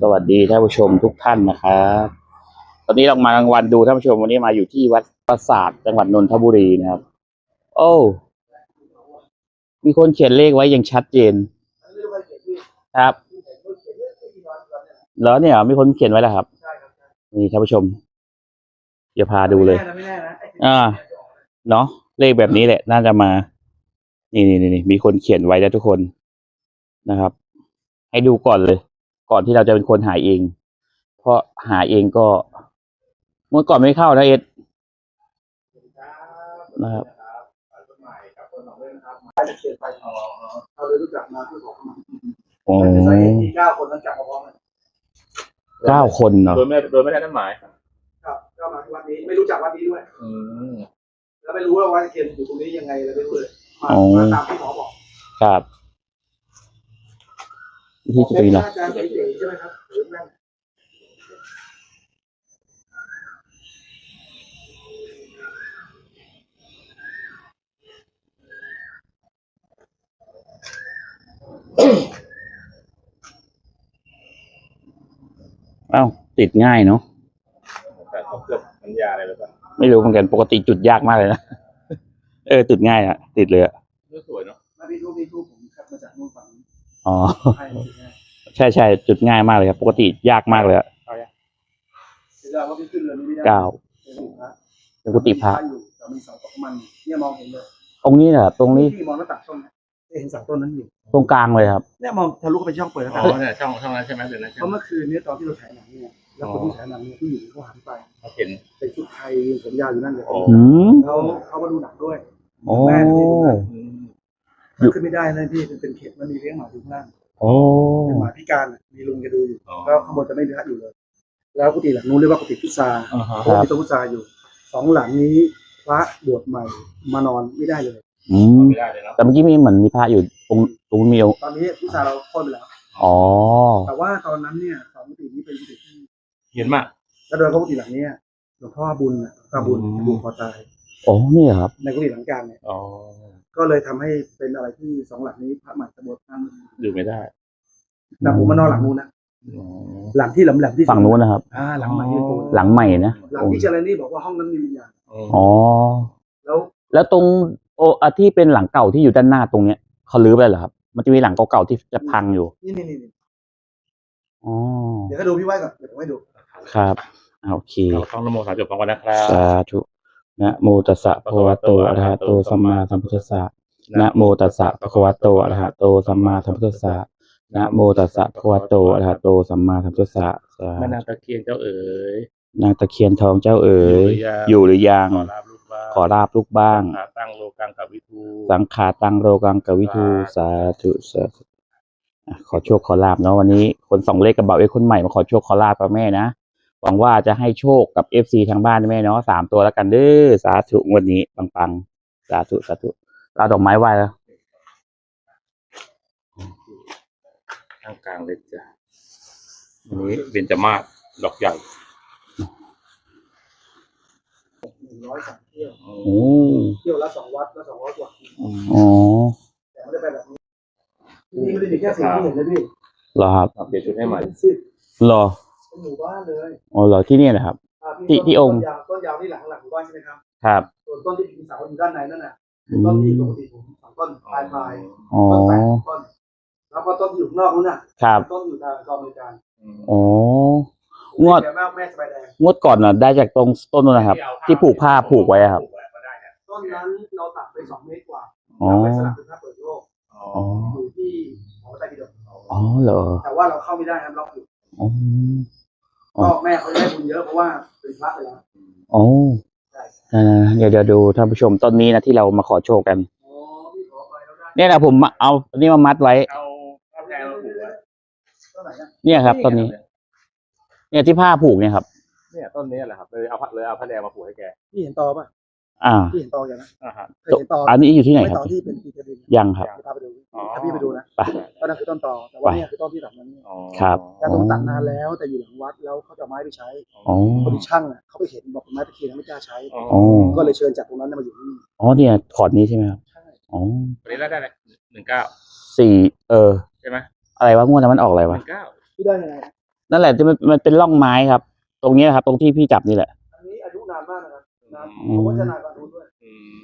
สวัสดีท่านผู้ชมทุกท่านนะครับตอนนี้เรามากลางวันดูท่านผู้ชมวันนี้มาอยู่ที่วัดปราสาทจังหวัดนนทบุรีนะครับ โอ้ มีคนเขียนเลขไว้อย่างชัดเจน ครับแล้วเนี่ยมีคนเขียนไว้แล้วครับ นี่ท่านผู้ชมอย่าพาดูเลย อ่า เนาะเลขแบบนี้แหละ น่าจะมา นี่นี่นี่มีคนเขียนไว้แล้วทุกคนนะครับ ให้ดูก่อนเลย ก่อนที่เราจะเป็นคนหาเอง เพราะหาเองก็เมื่อก่อนไม่เข้านะเอ็ดนะครับเขียนไปเราเลยรู้จักมาเพื่อบอกมาโอ้สาเหตุที่เก้าคนนั้นจับมาพร้อมกันเก้าคนเนาะโดยไม่โดยไม่ได้นัดหมายครับก็มาที่วัดนี้ไม่รู้จักวัดนี้ด้วย อืมแล้วไม่รู้ว่าวัดเขียนอยู่ตรงนี้ยังไงเลยไม่รู้เลยมามาตามที่หมอบอก ครับ ที่จะเป็นเป็นเนาะอาจารย์เก๋ๆใช่ไหมครับหรือแม่นเอ้าติดง่ายเนาะแต่เขาเคลือบน้ำยาอะไรหรือเปล่าไม่รู้เหมือนกันปกติจุดยากมากเลยนะ เออติดง่ายอะติดเลยอะ อ๋อให้มาที่นี่ใช่ใช่จุดง่ายมากเลยครับ ปกติยากมากเลยอะเอายังเดี๋ยวเราก็พี่ขึ้นเรือนี้ไม่ได้เก้าเป็นหมู่พระเป็นกุฏิพระอยู่แต่มีเสาตกมันเนี่ยมองเห็นเลยตรงนี้แหละตรงนี้ที่มองหน้าต่างช่องเนี่ยจะเห็นเสาต้นนั้นอยู่ตรงกลางเลยครับเนี่ยมองทะลุเข้าไปช่องเปิดหน้าอ๋ต่างอเนี่ยช่องช่องนั้นใช่ไหมเดี๋ยวนะเพราะเมื่อคืนเนี้ตอนที่เราถ่ายหนังเนี่ยแล้วคนที่ถ่ายหนังเนี่ยผู้หญิงเขาหันไปเขาเห็นเป็นชุดไทยผมยาวอยู่นั่นเลยอ๋ออืมเขาเขามาดูหนังด้วยโอ้แม่ที่ดูหนังอืมอยู่ขึ้นไม่ได้นะพี่เป็นเป็นเขตมันมีเลี้ยงหมาอยู่ข้างล่างโอ้เป็นหมาพิการอะมีลุงแกดูอยู่อ๋อแล้วข้างบนจะไม่มีพระอยู่เลย แล้วกุฏิหลังนู้นเรียกว่ากุฏิพุทราอ่าฮะเพราะว่ามีต้นพุทราอยู่สองหลังนี้พระบวชใหม่มานอนไม่ได้เลยอืมไม่ได้เลยเนาะแต่เมื่อกี้มีเหมือนมีพระอยู่ตรงตรงมีองค์ตอนนี้พุทราเราโค่นไปแล้วอ๋อแต่ว่าตอนนั้นเนี่ยสองกุฏินี้เป็นกุฏิที่เห็นมากแล้วโดยเฉพาะกุฏิหลังเนี้ยหลวงพ่อบุญน่ะตาบุญอืมบุญคอตายโอ้นี่เหรอครับในกุฏิหลังกลางเนี่ยอ๋อ ก็เลยทำให้เป็นอะไรที่สองหลังนี้พระใหม่ตะบดนั่งอยู่ไม่ได้แต่ผมมานอนหลังนู้นนะอ๋อหลังที่แหลมๆที่สุดฝั่งนู้นนะครับ อ่าหลังใหม่ที่ปูหลังใหม่นะหลังที่เจรนี่บอกว่าห้องนั้นมีวิญญาณอ๋อแล้วแล้วตรงโออะที่เป็นหลังเก่าที่อยู่ด้านหน้าตรงเนี้ยเขาลื้อไปแล้วเหรอครับ มันจะมีหลังเก่าๆที่จะพังอยู่นี่นี่นี่นี่อ๋อเดี๋ยวก็ดูพี่ไว้ก่อนเดี๋ยวผมให้ดูครับอ่าโอเค เราต้องนโมสามจบพร้อมกันนะครับ สาธุ นะโมตัสสะภะคะวะโตอะระหะโตสัมมาสัมพุทธัสสะนะโมตัสสะภะคะวะโตอะระหะโตสัมมาสัมพุทธัสสะนะโมตัสสะภะคะวะโตอะระหะโตสัมมาสัมพุทธัสสะสาแม่นางตะเคียนเจ้าเอ๋ยนางตะเคียนทองเจ้าเอ๋ยออยู่ยู่หรือยังขอลาบลูกบ้านขอราบลูกบ้างหาตั้งโลกังกับวิทูสังขาตังโรกังกวิทูสาธุสาธุอะขอโชคขอลาบเนาะวันนี้ คนสองเลขกับเบาเอ้คนใหม่มาขอโชคขอลาบกับแม่นะ หวังว่าจะให้โชคกับเอฟซีทางบ้านนะแม่เนาะสามตัวแล้วกันเด้อสาธุงวันนี้ปังๆ สาธุสาธุเราดอกไม้ไหว้แล้วข้างกลางเลยจ้ะอันนี้เบญจมาศดอกใหญ่หนึ่งร้อยสามเที่ยวโอ้เที่ยวละสองวัดละสองร้อยกว่าอ๋อแต่ไม่ได้ไปแบบนี้จริงๆไม่ได้มีแค่สิ่งที่เห็นนะพี่เหรอครับครับเปลี่ยนชุดให้ใหม่เป็นสิบเหรอ เป็นหมู่บ้านเลยอ๋อเหรอที่นี่นะครับ อ่าพี่ที่ที่องค์ ต้นยาวต้นยาวที่หลังหลังหมู่บ้านใช่ไหมครับครับ ส่วนต้นที่เป็นเสาอยู่ด้านในนั่นน่ะอืต้นที่มปกติผมสองต้นปลายปลายอ๋อ ต้นแปดต้น แล้วก็ต้นที่อยู่ข้างนอกนู้นน่ะครับ ต้นอยู่ทางกองบริการอ๋อ งวด แม่แม่สบายแดงงวดก่อนน่ะได้จากตรงต้นนู้นนะครับ ที่ผูกผ้าผูกไว้อะครับต้นนั้นเราตัดไปสองเมตรกว่าอ๋อ เราไปสลับเป็นภาพเปิดโลกอ๋อ อยู่ที่หอไตรปิฎกอ๋อเหรอแต่ว่าเราเข้าไม่ได้ครับล็อกอยู่อ๋อ อ๋อก็แม่เขาได้บุญเยอะเพราะว่าเป็นพระไปแล้วอ๋อใช่อ่าเดี๋ยวเดี๋ยวดูท่านผู้ชมต้นนี้นะที่เรามาขอโชคกันอ๋อพี่ขอไปแล้วได้เนี่ยนะผมเอาอันนี้มามัดไว้เอาผ้าแพรมาผูกไว้ต้นไหนนะเนี่ยครับต้นนี้ เนี่ยที่ผ้าผูกเนี่ยครับ เนี่ยต้นนี้แหละครับเลยเอาผ้าเลยเอาผ้าแดงมาผูกให้แกพี่เห็นตอป่ะอ่าพี่เห็นตออย่างนะอ่าฮะเคยเห็นตออันนี้อยู่ที่ไหนไม่ครัตบอที่เป็นปีเตอร์ดินยังครับจะพาไปดูอ๋อถ้าพี่ไปดูนะไป ก็นั่นคือต้นตอแต่ว่าเนี่ยคือต้นที่ตัดนั้นเนี่ยอ๋อครับ แต่ตรงตัดนานแล้วแต่อยู่หลังวัดแล้วเขาจะเอาไม้ไปใช้อ๋อคนที่ช่างอะเขาไปเห็นบอกเป็นไม้ตะเคียนไม่กล้าใช้อ๋อก็เลยเชิญจากตรงนั้นมาอยู่ที่นี่อ๋อเนี่ยขอดนี้ใช่ไหมครับใช่อ๋อวันนี้ได้ได้เลยหนึ่งเก้าสี่เออใช่ไหมอะไรวะงวดนั้นมันออกอะไรหวะนึ่งเก้าพี่ได้ยังไงนั่นแหละที่มันมันเป็นร่องไม้ครับ ตรงนี้นะครับ ตรงที่พี่จับนี่แหละอันนี้อายุนานมากนะครับนานอืมผมว่าจะนานกว่านู้นด้วยอืม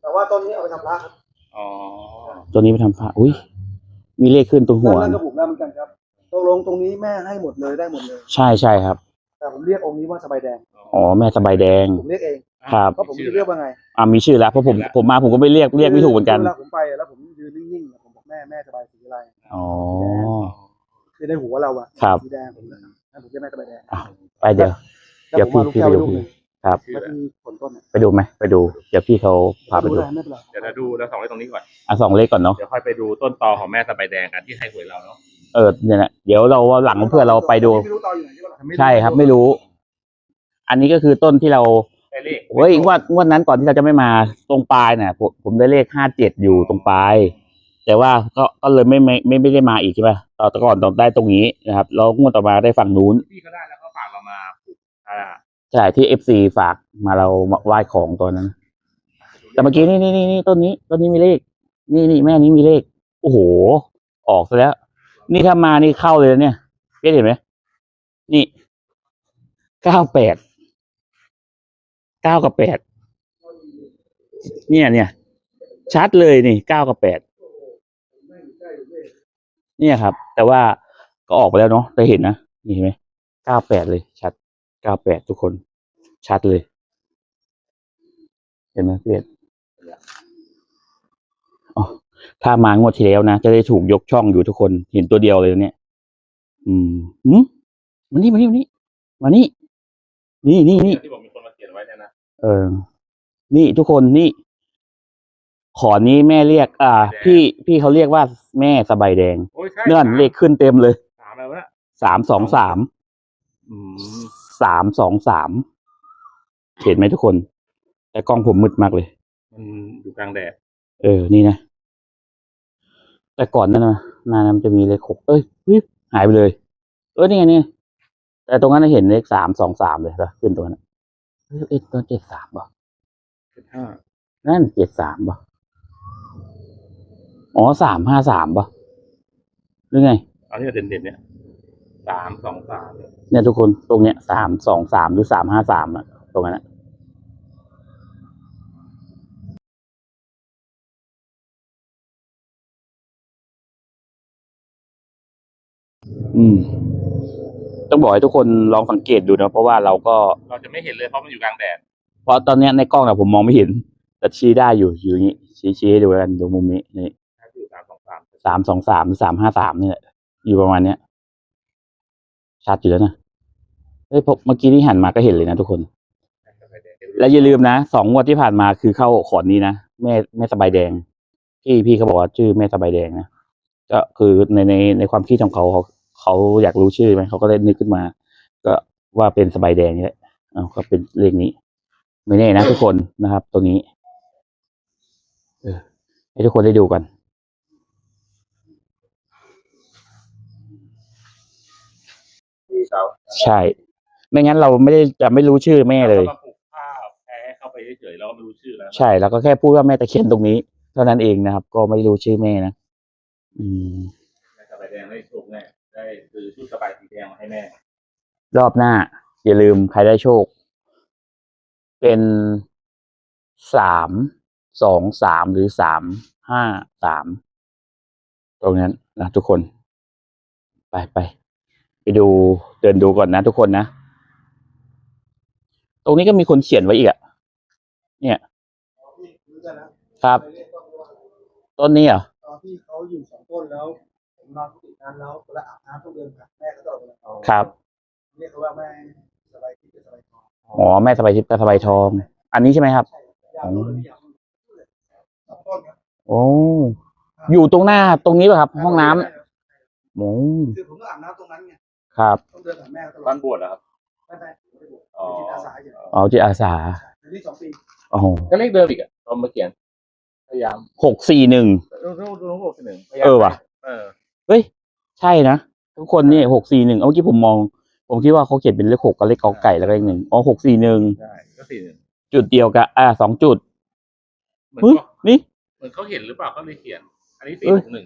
แต่ว่าต้นนี้เอาไปทำพระครับ อ๋อตัวนี้ไปทำพระอุ้ยมีเลขขึ้นตรงหัว นั่นก็นะผมแล้วเหมือนกันครับตกลงตรงนี้แม่ให้หมดเลยได้หมดเลย ใช่ใช่ครับ แต่ผมเรียกองค์นี้ว่าสบายแดง อ๋อแม่สบายแดง ผมเรียกเองครับ เพราะผมจะเรียกว่าไงอ่ามีชื่อแล้วเพราะผมผมมาผมก็ไม่เรียกเรียกไม่ถูกเหมือนกัน เวลาผมไปแล้วผมยืนนิ่งๆผมบอกแม่แม่สบายสีอะไรอ๋อคือในหัวเราอะครับสีแดงผมนะให้ผมเรียกแม่สบายแดงไปเดี๋ยว เดี๋ยวพี่พี่ไปดูลูกพี่หนึ่ง ครับ แล้วมีผลต้นอะไปดูไหมไปดู เดี๋ยวพี่เขาพาไปดูด้ไม่เป็นไรเดี๋ยวเราดูเราสองไว้ตรงนี้ก่อน อะสองเลขก่อนเนาะ เดี๋ยวค่อยไปดูต้นตอของแม่สบายแดงกันที่ให้หวยเราเนาะเออเนี่ยนะเดี๋ยวเราหลังเพื่อเราไปดู ไม่รู้ตออยู่ไหนใช่ปะล่ะใช่ครับไม่รู้ อันนี้ก็คือต้นที่เราได้เลขเฮ้ยงวดงวดนั้นก่อนที่เราจะไม่มาตรงปลายเนี่ยผมผมได้เลขห้าเจ็ดอยู่ตรงปลาย แต่ว่าก็ก็เลยไม่ไม่ไม่ไม่ได้มาอีกใช่ป่ะต่อแต่ก่อนตอนได้ตรงนี้นะครับแล้วงวดต่อมาได้ฝั่งนู้น พี่เขาได้แล้วเขาฝากเรามาอ่า ใช่ที่เอฟซีฝากมาเรามาไหว้ของตัวนั้น แต่เมื่อกี้นี่นี่นี่นต้นนี้ ต้นนี้มีเลข นี่นี่แม่นี้มีเลข โอ้โห ออกซะแล้ว นี่ถ้ามานี่เข้าเลยนะเนี่ยเห็นไหมนี่เก้าแปดเก้ากับแปดเนี่ยเนี่ยชัดเลยนี่เก้ากับแปดเนี่ยครับ แต่ว่าก็ออกไปแล้วเนาะแต่เห็นนะนี่เห็นไหมเก้าแปดเลยชัด เก้าแปดทุกคน ชัดเลย เห็นไหมเพื่อนอ๋อถ้ามางวดที่แล้วนะ จะได้ถูกยกช่องอยู่ทุกคน เห็นตัวเดียวเลยนะเนี่ย อืมหืมมานี่มานี่มานี่มานี่ นี่นี่นี่ที่บอกมีคนมาเขียนไว้เนี่ยนะ เออ นี่ทุกคนนี่ ขอนี้แม่เรียก อ่า พี่พี่เขาเรียกว่าแม่สบายแดงโอ้ยใช่เลื่อนเลขขึ้นเต็มเลย สามแล้วนะสามสองสาม อืม สามสองสามเห็นไหมทุกคน แต่กล้องผมมืดมากเลย มันอยู่กลางแดด เออ นี่นะ แต่ก่อนนั่นนะนานมันจะมีเลขหกเอ้ยเฮ้ยหายไปเลย เออนี่ไงนี่ไงแต่ตรงนั้นนะเห็นเลขสามสองสามเลยนะขึ้นตรงนั้นนะเฮ้ยเอ้ยตัวเจ็ดสามป่ะสิบห้านั่นเจ็ดสามป่ะอ๋อสามห้าสามป่ะหรือไงเอาที่เด่นเด่นๆเนี่ย สามสองสามเนี่ยเนี่ยทุกคนตรงเนี้ยสามสองสามหรือสามห้าสามอะตรงนั้นอะอืม ต้องบอกให้ทุกคนลองสังเกตดูนะเพราะว่าเราก็เราจะไม่เห็นเลยเพราะมันอยู่กลางแดดเพราะตอนเนี้ยในกล้องอะผมมองไม่เห็น แต่ชี้ได้อยู่อยู่อย่างนี้ชี้ชี้ให้ดูกันดูมุมนี้นี่ถ้าอยู่สามสองสามสามสองสามหรือสามห้าสามนี่แหละอยู่ประมาณเนี้ย ชัดอยู่แล้วนะเฮ้ยพอเมื่อกี้ที่หันมาก็เห็นเลยนะทุกคน และอย่าลืมนะสองงวดที่ผ่านมาคือเข้าขอนนี้นะแม่แม่สบายแดงพี่พี่เขาบอกว่าชื่อแม่สบายแดงนะก็คือในในในความคิดของเขาเขาเขาอยากรู้ชื่อไหมเขาก็เลยนึกขึ้นมา ก็ว่าเป็นสบายแดงนี่แหละเอาก็เป็นเลขนี้ ไม่แน่นะทุกคนนะครับตรงนี้ เออให้ทุกคนได้ดูกัน ที่เขา ใช่ ไม่งั้นเราไม่ได้จะไม่รู้ชื่อแม่เลย ราก็มาปลูกข้าวแพ้ให้เข้าไปเฉยๆเราก็ไม่รู้ชื่อแล้วนะใช่ แล้วก็แค่พูดว่าแม่ตะเคียนตรงนี้ เท่านั้นเองนะครับ ก็ไม่รู้ชื่อแม่นะอืมแม่สบายแดงได้โชคแน่ได้ซื้อชุดสบายสีแดงมาให้แม่รอบหน้า อย่าลืมใครได้โชค เป็นสามสองสามหรือสามห้าสามตรงนั้นนะทุกคน ไปไป ไปดูเดินดูก่อนนะทุกคนนะ ตรงนี้ก็มีคนเขียนไว้อีกอะเนี่ยพี่รู้กันนะครับไปเรียกต้นว่าต้นนี้เหรอตอนที่เขาอยู่สองต้นแล้วผมนอนกุฏินั้นแล้วเวลาอาบน้ำต้องเดินผ่านแม่ก็ตลอดเวลาครับเรียกเขาว่าแม่สบายที่สบายทองอ๋อแม่สบายทิพย์กับสบายทอง อันนี้ใช่ไหมครับใช่ยาวต้นยาวสองต้นครับโอ้อยู่ตรงหน้าตรงนี้ป่ะครับ ห้องน้ำโอ้คือผมต้องอาบน้ำตรงนั้นไง ครับต้องเดินผ่านแม่ตลอบ้าดนบวชเหรอครับ ไม่ไม่ผมไม่ได้บวชอ๋อเป็นจิตอาสาอยู่อ๋อจิตอาสาอันนี้สองปีโอ้โหก็เลขเดิมอีกอะตอนมาเขียน พยายามหกสี่หนึ่ง ดูดูดูน้องบอกหนึ่งพยายามเออว่ะ เออเฮ้ย ใช่นะ ทุกคนนี่หกสี่หนึ่งเมื่อกี้ผมมอง ผมคิดว่าเขาเขียนเป็นเลขหกกับเลขกอไก่แล้วก็เลขหนึ่งอ๋อหกสี่หนึ่งได้ก็สี่หนึ่งจุดเดียวกับอ่าสองจุดเหมือนเฮ้ยเขานี่ เหมือนเขาเห็นหรือเปล่าเขาเลยเขียน อันนี้สี่เอ้ยหกหนึ่ง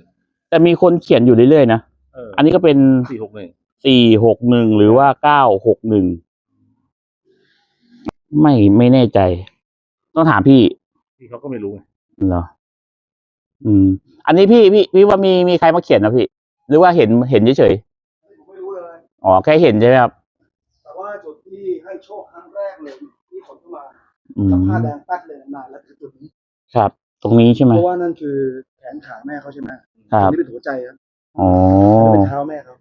แต่มีคนเขียนอยู่เรื่อยๆนะเเอออันนี้ก็เป็น สี่หกหนึ่ง สี่หกหนึ่งหรือว่าเก้าหกหนึ่งไม่ไม่แน่ใจ ต้องถามพี่ที่เขาก็ไม่รู้ไงเหรออืม อันนี้พี่พี่พี่ว่ามีมีใครมาเขียนนะพี่ หรือว่าเห็นเห็นเฉยผมไม่รู้เลย ๆอ๋อแค่เห็นใช่ไหมครับ แต่ว่าจุดที่ให้โชคครั้งแรกเลยที่ขนเข้ามาอืแล้วมผ้าแดงปัดเลยนานแล้วคือจุดนี้ ครับ ตรงนี้ใช่ไหมเพราะว่านั่นคือแขนขาแม่เขาใช่ไหมครับ อันนี้เป็นหัวใจครับอ๋อ อันนี้เป็นเท้าแม่เขา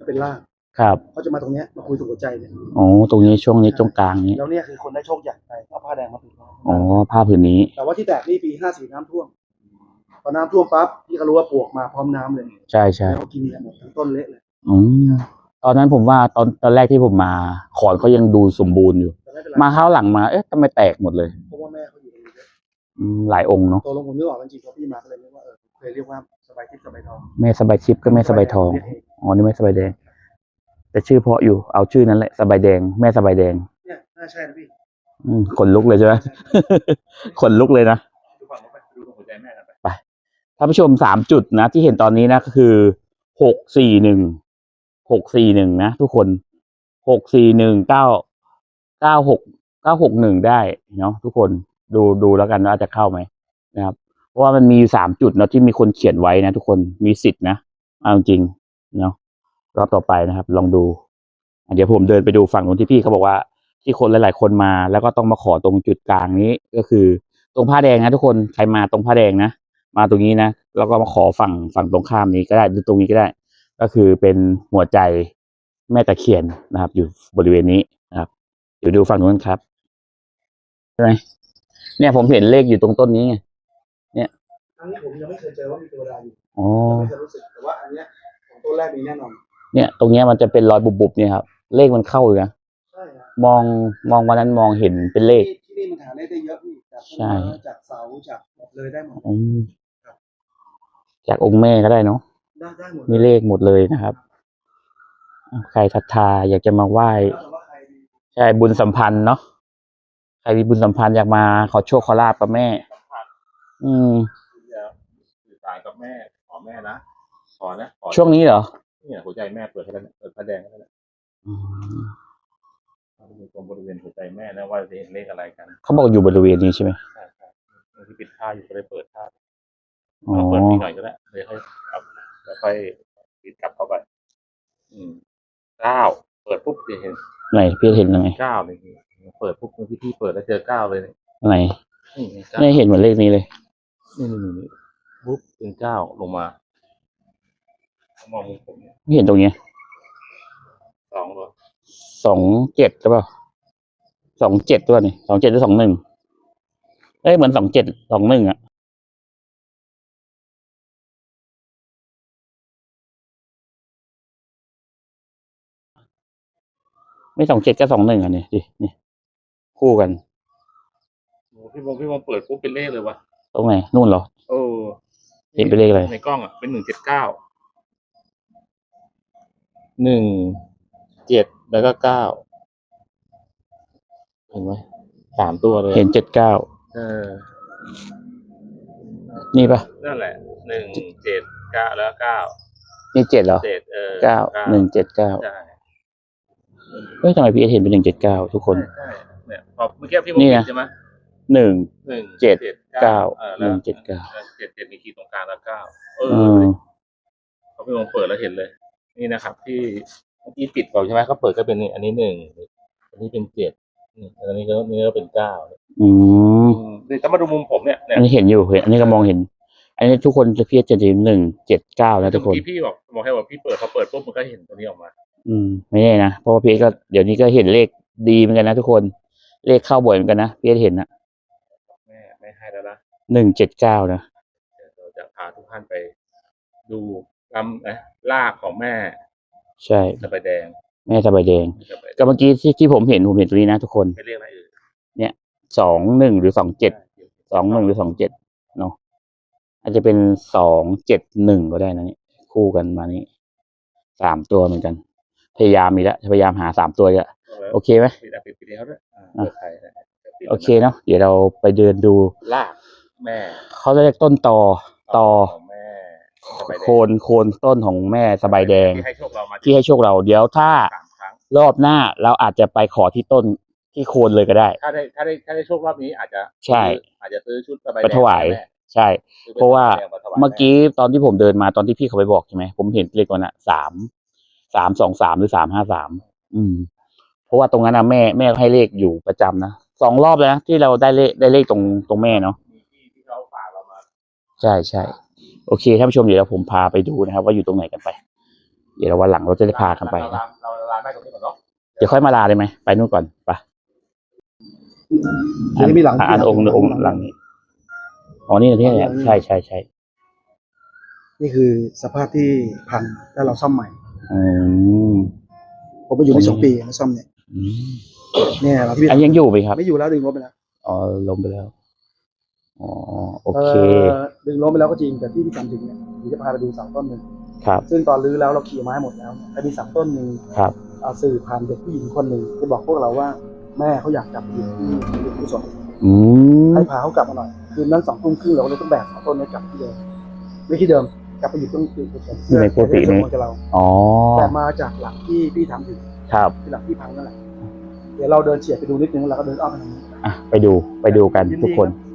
จะเป็นล่างครับเขาจะมาตรงเนี้ยมาคุยถึงหัวใจเนี่ยอ๋อตรงนี้ช่วงนี้ตรงกลางนี้แล้วเนี่ยคือคนได้โชคใหญ่ไปเอาผ้าแดงมาปิดไว้อ๋อผ้าผืนนี้ แต่ว่าที่แตกนี่ปีห้าสี่น้ำท่วมพอน้ำท่วมปั๊บพี่ก็รู้ว่าปลวกมาพร้อมน้ำเลย ใช่ใช่แล้วเขากินกันหมดทั้งต้นเละเลยอืมตอนนั้นผมว่าตอนตอนแรกที่ผมมาขอนเขายังดูสมบูรณ์อยู่แต่ไม่เป็นไรมาข้าวหลังมาเอ๊ะทำไมแตกหมดเลยเพราะว่าแม่เขาอยู่ตรงนี้ด้วยอืมหลายองค์เนาะตัวลงผมนึกออกแล้วจริงๆพอพี่มาก็เลยเรียกว่าเออเคยเรียกว่าสบายทิพย์สบายทองแม่สบายชิปก็แม่สบายทองเรียกเอ๋อนี่แม่สบายแดง แต่ชื่อเพราะอยู่เอาชื่อนั้นแหละสบายแดง แม่สบายแดง เนี่ยน่าใช่นะพี่อืมขนลุกเลยใช่ไหม ขนลุกเลยนะ ดูฝั่งนู้นไปดูตรงหัวใจแม่กันไปท่านผู้ชมสามจุดนะ ที่เห็นตอนนี้นะก็คือหกสี่หนึ่งหกสี่หนึ่งนะทุกคนหกสี่หนึ่งเก้าเก้าหกเก้าหกหนึ่งได้เนาะทุกคนดูดูแล้วกันว่าจะเข้าไหมนะครับ เพราะว่ามันมีอยู่สามจุดเนาะที่มีคนเขียนไว้นะทุกคนมีสิทธิ์นะเอาจริง เนาะรอบต่อไปนะครับ ลองดูอะเดี๋ยวผมเดินไปดูฝั่งนู้นที่พี่เขาบอกว่า ที่คนหลาย ๆ คนมา แล้วก็ต้องมาขอตรงจุดกลางนี้ก็คือ ตรงผ้าแดงนะทุกคนใครมาตรงผ้าแดงนะมาตรงนี้นะแล้วก็มาขอฝั่งฝั่งตรงข้ามนี้ก็ได้หรือตรงนี้ก็ได้ ก็คือเป็นหัวใจแม่ตะเคียนนะครับ อยู่บริเวณนี้นะครับเดี๋ยวดูฝั่งนู้นครับใช่ไหมเนี่ยผมเห็นเลขอยู่ตรงต้นนี้ไงครั้งนี้ผมยังไม่เคยเจอว่ามีเทวดาอยู่อ๋อยังไม่เคยรู้สึกแต่ว่าอันเนี้ยของ ต้นแรกมีแน่นอนเนี่ย ตรงเนี้ยมันจะเป็นรอยบุบๆเนี่ยครับ เลขมันเข้าอยู่นะ ใช่นะมองมองวันนั้นมองเห็นเป็นเลข ที่ที่นี่มันหาเลขได้เยอะพี่จากต้นใช่ ไม้จากเสาจากหมดเลยได้หมดอืมจากองค์แม่ก็ได้เนาะ ได้ได้หมดมีเลขหมดเลยนะครับอะใครศรัทธาอยากจะมาไหว้ แล้วแต่ว่าใครมีใช่บุญสัมพันธ์เนาะใครมีบุญสัมพันธ์อยากมาขอโชคขอลาบกับแม่ อืมเดี๋ยวสื่อสารกับแม่ขอแม่นะ ขอนะขอช่วงนี้เหรอเนี่ยหัวใจแม่เปิดให้แล้วเนี่ยเปิดผ้าแดงให้แล้วเนี่ยอืมดูตรงบริเวณหัวใจแม่นะว่าจะเห็นเลขอะไรกันเขาบอกอยู่บริเวณนี้ใช่ไหมใช่ใช่บางที่ปิดผ้าอยู่ก็เลยเปิดผ้าอ๋อเราเปิดนิดหน่อยก็ได้เลยค่อยเอาแล้วค่อยปิดกลับเข้าไป อืมเก้าเปิดปุ๊บจะเห็นไหนพี่เห็นยังไงเก้าเลยเปิดปุ๊บพิธีเปิดแล้วเจอเก้าเลยเนี่ยไหนนี่ไงเก้าไม่เห็นเหมือนเลขนี้เลยนี่นี่นี่นี่ปุ๊บเป็นเก้าลงมา มองมุมผมเนี่ยไม่เห็นตรงเนี้ยสองเลยสองเจ็ดหรือเปล่าสองเจ็ดตัวนี่สองเจ็ดหรือสองหนึ่งเอ้ยเหมือนสองเจ็ดสองหนึ่งอะไม่สองเจ็ดก็สองหนึ่งอะนี่ดินี่คู่กันโอ้พี่บงพี่บงเปิดปุ๊บเป็นเลขเลยวะตรงไหนนู่นเหรอ โอ้เห็นเป็นเลขอะไรในกล้องอะเป็นหนึ่งเจ็ดเก้า หนึ่งเจ็ดแล้วก็เก้าเห็นไหมสามตัวเลยเห็นเจ็ดเก้าเออนี่ปะนั่นแหละหนึ่งเจ็ดเก้าแล้วเก้านี่เจ็ดเหรอเจ็ดเออเก้าหนึ่งเจ็ดเก้าใช่เฮ้ยทำไมพี่เอสเห็นเป็นหนึ่งเจ็ดเก้าทุกคนใช่ใช่เนี่ยพอเมื่อกี้พี่บงนี่เห็นะนใช่ไหมหนึ่งหนึ่งเจ็ดเก้าออหนึ่งเจ็ดเก้าออเจ็ดเจ็ดมีขีดตรงกลางแล้วเก้าเอเอออเขาพี่บงเปิดแล้วเห็นเลย นี่นะครับ ที่เมื่อกี้ปิดก่อนใช่ไหมเขาเปิดก็เป็นนี่อันนี้หนึ่งอันนี้เป็นเจ็ดนี่อันนี้ก็นี่ก็เป็นเก้าอืมเดี๋ยวจะมาดูมุมผมเนี่ยเนี่ยอันนี้เห็นอยู่เห็นอันนี้ก็มองเห็น อันนี้ทุกคนจะพี่จะเห็นหนึ่งเจ็ดเก้านะทุกคนเมื่อกี้พี่บอกบอกให้ว่าพี่เปิดพอเปิดปุ๊บมันก็เห็นตัวนี้ออกมา อืม ไม่แน่นะเพราะว่าพี่เอสก็เดี๋ยวนี้ก็เห็นเลขดีเหมือนกันนะทุกคนเลขเข้าบ่อยเหมือนกันนะพี่เอสเห็นนะแม่ไม่ให้แล้วนะหนึ่งเจ็ดเก้านะเดี๋ยวเราจะพาทุกท่านไปดู ลำนะลากของแม่ใช่สบายแดง แม่สบายแดงสบายแดก็งเมื่อกี้ที่ที่ผมเห็นผมเห็นตรงนี้นะทุกคนไม่เรียกอะไรอื่นสองหนึ่งหรือสองเจ็ดสองหนึ่งหรือสองเจ็ดเนาะอาจจะเป็นสองเจ็ดหนึ่งก็ได้นะนี่คู่กันมานี่สามตัวเหมือนกัน พยายามมีแล้วพยายามหาสามตัวเยอะโอเคไหมปิดอะปิดปิดแล้วด้วยอ่าเปิดไทยนะปิดโอเคเนาะเดี๋ยวเราไปเดินดูลากแม่เขาจะเรียกต้นตอตอ โคนโคนต้นของแม่สบายแดง ที่ให้โชคเรามาที่ให้โชคเราเดี๋ยวถ้าสามครั้ง รอบหน้าเราอาจจะไปขอที่ต้นที่โคนเลยก็ได้ ถ้าได้ถ้าได้ถ้าได้โชครอบนี้อาจจะใช่อาจจะซื้อชุดสบายไปแดงถวายให้แม่ใช่ ซื้อเพราะว่า สบยแดงถยเมื่อกี้ตอนที่ผมเดินมาตอนที่พี่เขาไปบอกใช่ไหมผมเห็นเลขตัวน่ะสามสามสองสามหรือสามห้าสามอืม เพราะว่าตรงนั้นนะแม่แม่ให้เลขอยู่ประจำนะสองรอบแล้วนะที่เราได้เลขได้เลขตรงตรงแม่เนาะมีที่ที่เขาฝากเรามาใช่ใช่ โอเคท่านผู้ชมเดี๋ยวผมพาไปดูนะครับ ว่าอยู่ตรงไหนกันไป เดี๋ยววันหลังเราจะได้พากันไปเรานะลาเราลาแม่ตรงนี้ก่อนเนาะเดี๋ยวค่อยมาลาเลยไหมไปนู่นก่อนไปเดี๋ยวนี้มีหลังอะอันองค์องค์หลังนี้อ๋อนี่นะที่เนี่ยใช่ใช่ใช่นี่คือสภาพที่พังแล้วเราซ่อมใหม่อืมผมไปอยู่ในสองปีมาซ่อมเนี่ยอืมเนี่ยเราที่พี่อันยังอยู่ไหมครับ ไม่อยู่แล้วดึงรถไปแล้วอ๋อล้มไปแล้ว อ๋อโอเคดึงรถไปแล้วก็จริงแต่ที่พี่ทำถึงเนี่ยเดี๋ยวจะพาไปดูเสาต้นหนึ่งครับ ซึ่งตอนรื้อแล้วเราขี่ไม้หมดแล้วแต่มีเสาต้นหนึ่งครับเอาสื่อผ่านเด็กผู้หญิงคนหนึ่งไปบอกพวกเราว่าแม่เขาอยากกลับไปอยู่ที่ที่กุศลอืมให้พาเขากลับมาหน่อยคืนนั้นสองทุ่มครึ่งเราก็เลยต้องแบกเสาต้นนี้กลับที่เดิมไม่ที่เดิมกลับไปอยู่ตรงที่กุศลอยู่ในกุฏินี้เพื่อให้สมบูรณ์กับเราอ๋อแต่มาจากหลังที่พี่ทำถึงครับที่หลังที่พังนั่นแหละเดี๋ยวเราเดินเฉียดไปดูนิดนึงแล้วก็เดินอ้อมไปทางนี้อะไปดูไปดูกันทุกคนยิดีรับ